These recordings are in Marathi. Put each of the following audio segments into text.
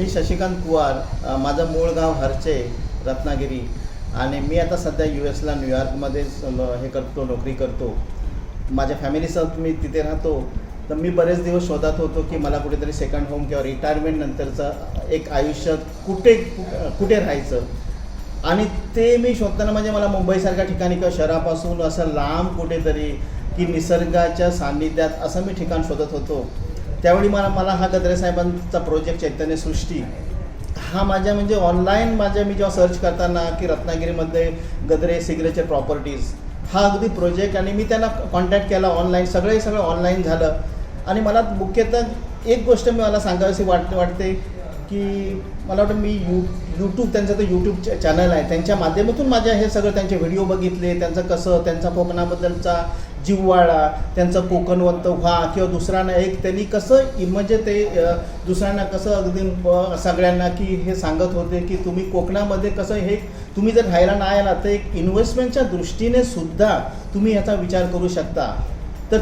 मी शशिकांत कुवार माझं मूळ गाव हरचे रत्नागिरी. आणि मी आता सध्या यू एसला न्यूयॉर्कमध्ये हे करतो नोकरी करतो. माझ्या फॅमिलीसह मी तिथे राहतो. तर मी बरेच दिवस शोधात होतो की मला कुठेतरी सेकंड होम किंवा रिटायरमेंट नंतरचं एक आयुष्य कुठे कुठे राहायचं? आणि ते मी शोधताना म्हणजे मला मुंबईसारख्या ठिकाणी किंवा शहरापासून असं लांब कुठेतरी की निसर्गाच्या सान्निध्यात असं मी ठिकाण शोधत होतो. त्यावेळी मला मला हा गद्रे साहेबांचा प्रोजेक्ट चैतन्य सृष्टी हा माझ्या म्हणजे ऑनलाईन माझ्या मी जेव्हा सर्च करताना की रत्नागिरीमध्ये गद्रे सिग्नेचर प्रॉपर्टीज हा अगदी प्रोजेक्ट आणि मी त्यांना कॉन्टॅक्ट केला ऑनलाईन सगळे सगळं ऑनलाईन झालं. आणि मला मुख्यतः एक गोष्ट मी मला सांगावीशी वाटते वाटते की मला वाटतं मी यू यूट्यूब त्यांचं तर यूट्यूब चॅनल आहे. त्यांच्या माध्यमातून माझ्या हे सगळं त्यांचे व्हिडिओ बघितले त्यांचं कसं त्यांचा कोकणाबद्दलचा जिव्हाळा त्यांचं कोकणवंत व्हा किंवा दुसऱ्यांना एक त्यांनी कसं म्हणजे ते दुसऱ्यांना कसं अगदी सगळ्यांना की हे सांगत होते की तुम्ही कोकणामध्ये कसं हे तुम्ही जर राहायला नाही आला तर एक इन्व्हेस्टमेंटच्या दृष्टीने सुद्धा तुम्ही याचा विचार करू शकता. तर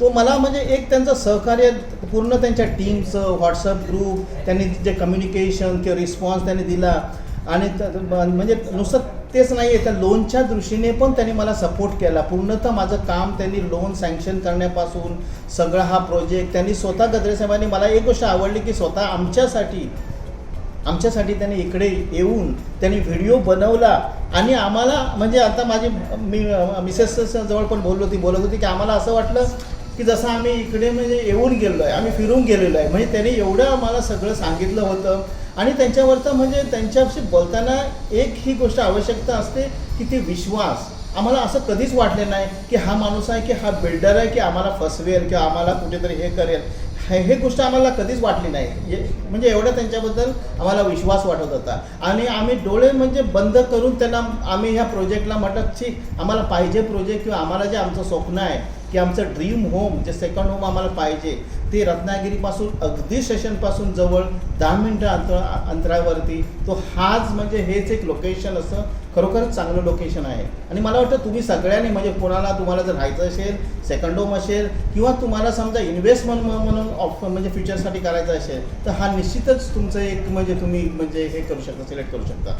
तो मला म्हणजे एक त्यांचं सहकार्य पूर्ण त्यांच्या टीमचं व्हॉट्सअप ग्रुप त्यांनी जे कम्युनिकेशन किंवा रिस्पॉन्स त्यांनी दिला आणि म्हणजे नुसतं तेच नाही आहे त्या लोनच्या दृष्टीने पण त्यांनी मला सपोर्ट केला. पूर्णतः माझं काम त्यांनी लोन सँक्शन करण्यापासून सगळा हा प्रोजेक्ट त्यांनी स्वतः गद्रे साहेबांनी मला एक गोष्ट आवडली की स्वतः आमच्यासाठी आमच्यासाठी त्यांनी इकडे येऊन त्यांनी व्हिडिओ बनवला आणि आम्हाला म्हणजे आता माझी मी मिसेस जवळ पण बोललो होती बोलत होती की आम्हाला असं वाटलं की जसं आम्ही इकडे म्हणजे येऊन गेलो आहे आम्ही फिरून गेलेलो आहे. म्हणजे त्यांनी एवढं आम्हाला सगळं सांगितलं होतं. आणि त्यांच्यावरचं म्हणजे त्यांच्याशी बोलताना एक ही गोष्ट आवश्यकता असते की ती विश्वास. आम्हाला असं कधीच वाटले नाही की हा माणूस आहे की हा बिल्डर आहे की आम्हाला फसवेल किंवा आम्हाला कुठेतरी हे करेल. हे हे गोष्ट आम्हाला कधीच वाटली नाही. म्हणजे एवढा त्यांच्याबद्दल आम्हाला विश्वास वाटत होता. आणि आम्ही डोळे म्हणजे बंद करून त्यांना आम्ही ह्या प्रोजेक्टला म्हटलं की आम्हाला पाहिजे प्रोजेक्ट किंवा आम्हाला जे आमचं स्वप्न आहे की आमचं ड्रीम होम जे सेकंड होम आम्हाला पाहिजे ते रत्नागिरीपासून अगदी स्टेशनपासून जवळ दहा मिनटं अंतर अंतरावरती तो हाच म्हणजे हेच एक लोकेशन असं खरोखरच चांगलं लोकेशन आहे. आणि मला वाटतं तुम्ही सगळ्यांनी म्हणजे कोणाला तुम्हाला जर राहायचं असेल सेकंड होम असेल किंवा तुम्हाला समजा इन्व्हेस्टमेंट म्हणून ऑफ म्हणजे फ्युचरसाठी करायचं असेल तर हा निश्चितच तुमचं एक म्हणजे तुम्ही म्हणजे हे करू शकता सिलेक्ट करू शकता.